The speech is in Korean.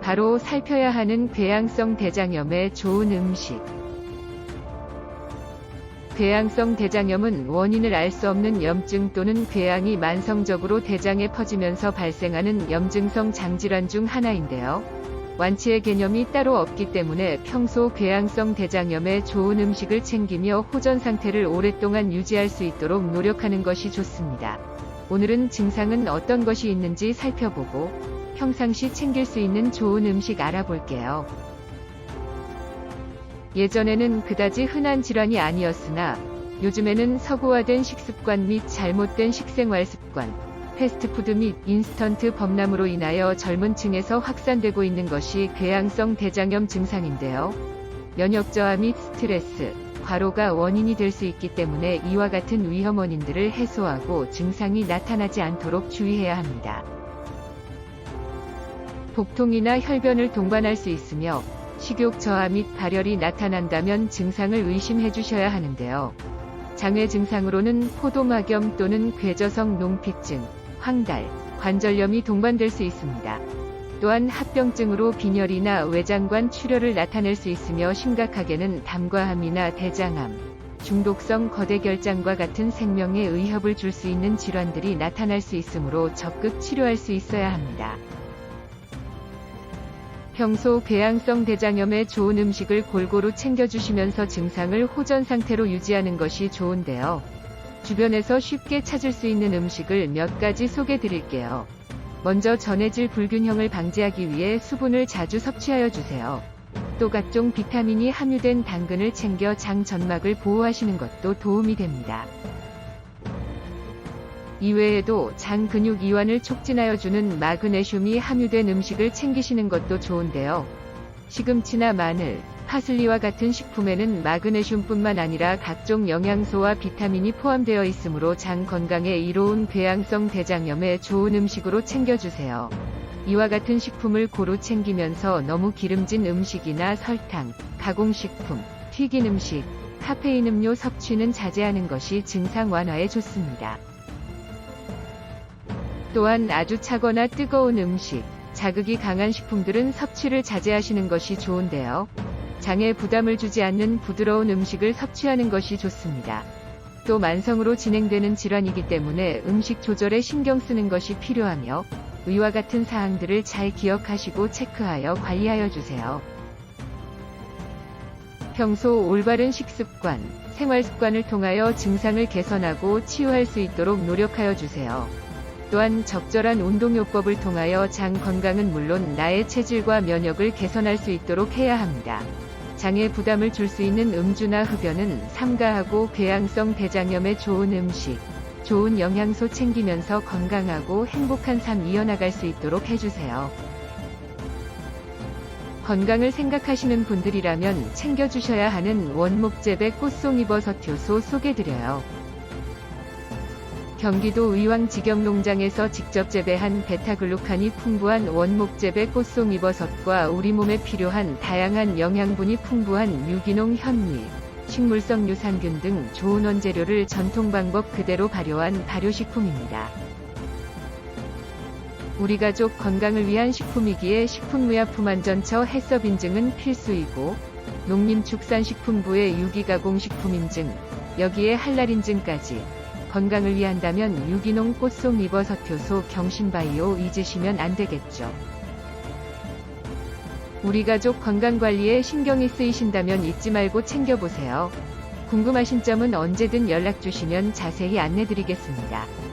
바로 살펴야 하는 궤양성 대장염에 좋은 음식. 궤양성 대장염은 원인을 알 수 없는 염증 또는 궤양이 만성적으로 대장에 퍼지면서 발생하는 염증성 장질환 중 하나인데요. 완치의 개념이 따로 없기 때문에 평소 궤양성 대장염에 좋은 음식을 챙기며 호전 상태를 오랫동안 유지할 수 있도록 노력하는 것이 좋습니다. 오늘은 증상은 어떤 것이 있는지 살펴보고 평상시 챙길 수 있는 좋은 음식 알아볼게요. 예전에는 그다지 흔한 질환이 아니었으나 요즘에는 서구화된 식습관 및 잘못된 식생활 습관, 패스트푸드 및 인스턴트 범람으로 인하여 젊은 층에서 확산되고 있는 것이 궤양성 대장염 증상인데요. 면역 저하 및 스트레스, 과로가 원인이 될 수 있기 때문에 이와 같은 위험 원인들을 해소하고 증상이 나타나지 않도록 주의해야 합니다. 복통이나 혈변을 동반할 수 있으며 식욕 저하 및 발열이 나타난다면 증상을 의심해 주셔야 하는데요. 장외 증상으로는 포도막염 또는 궤저성 농피증, 황달, 관절염이 동반될 수 있습니다. 또한 합병증으로 빈혈이나 외장관 출혈을 나타낼 수 있으며 심각하게는 담과함이나 대장암, 중독성 거대결장과 같은 생명에 의협을 줄 수 있는 질환들이 나타날 수 있으므로 적극 치료할 수 있어야 합니다. 평소 궤양성 대장염에 좋은 음식을 골고루 챙겨주시면서 증상을 호전 상태로 유지하는 것이 좋은데요. 주변에서 쉽게 찾을 수 있는 음식을 몇 가지 소개 드릴게요. 먼저 전해질 불균형을 방지하기 위해 수분을 자주 섭취하여 주세요. 또 각종 비타민이 함유된 당근을 챙겨 장 전막을 보호하시는 것도 도움이 됩니다. 이외에도 장 근육 이완을 촉진하여 주는 마그네슘이 함유된 음식을 챙기시는 것도 좋은데요. 시금치나 마늘, 파슬리와 같은 식품에는 마그네슘뿐만 아니라 각종 영양소와 비타민이 포함되어 있으므로 장 건강에 이로운 궤양성 대장염에 좋은 음식으로 챙겨주세요. 이와 같은 식품을 고루 챙기면서 너무 기름진 음식이나 설탕, 가공식품, 튀긴 음식, 카페인 음료 섭취는 자제하는 것이 증상 완화에 좋습니다. 또한 아주 차거나 뜨거운 음식, 자극이 강한 식품들은 섭취를 자제하시는 것이 좋은데요. 장에 부담을 주지 않는 부드러운 음식을 섭취하는 것이 좋습니다. 또 만성으로 진행되는 질환이기 때문에 음식 조절에 신경 쓰는 것이 필요하며 위와 같은 사항들을 잘 기억하시고 체크하여 관리하여 주세요. 평소 올바른 식습관, 생활 습관을 통하여 증상을 개선하고 치유할 수 있도록 노력하여 주세요. 또한 적절한 운동요법을 통하여 장 건강은 물론 나의 체질과 면역을 개선할 수 있도록 해야 합니다. 장에 부담을 줄 수 있는 음주나 흡연은 삼가하고 궤양성 대장염에 좋은 음식, 좋은 영양소 챙기면서 건강하고 행복한 삶 이어나갈 수 있도록 해주세요. 건강을 생각하시는 분들이라면 챙겨주셔야 하는 원목재배 꽃송이버섯 효소 소개드려요. 경기도 의왕 직영농장에서 직접 재배한 베타글루칸이 풍부한 원목재배 꽃송이버섯과 우리 몸에 필요한 다양한 영양분이 풍부한 유기농 현미, 식물성 유산균 등 좋은 원재료를 전통 방법 그대로 발효한 발효식품입니다. 우리 가족 건강을 위한 식품이기에 식품의약품안전처 해썹 인증은 필수이고 농림축산식품부의 유기가공식품 인증, 여기에 할랄 인증까지 건강을 위한다면 유기농 꽃송 이버섯 효소 경신바이오 잊으시면 안 되겠죠. 우리 가족 건강관리에 신경이 쓰이신다면 잊지 말고 챙겨보세요. 궁금하신 점은 언제든 연락 주시면 자세히 안내드리겠습니다.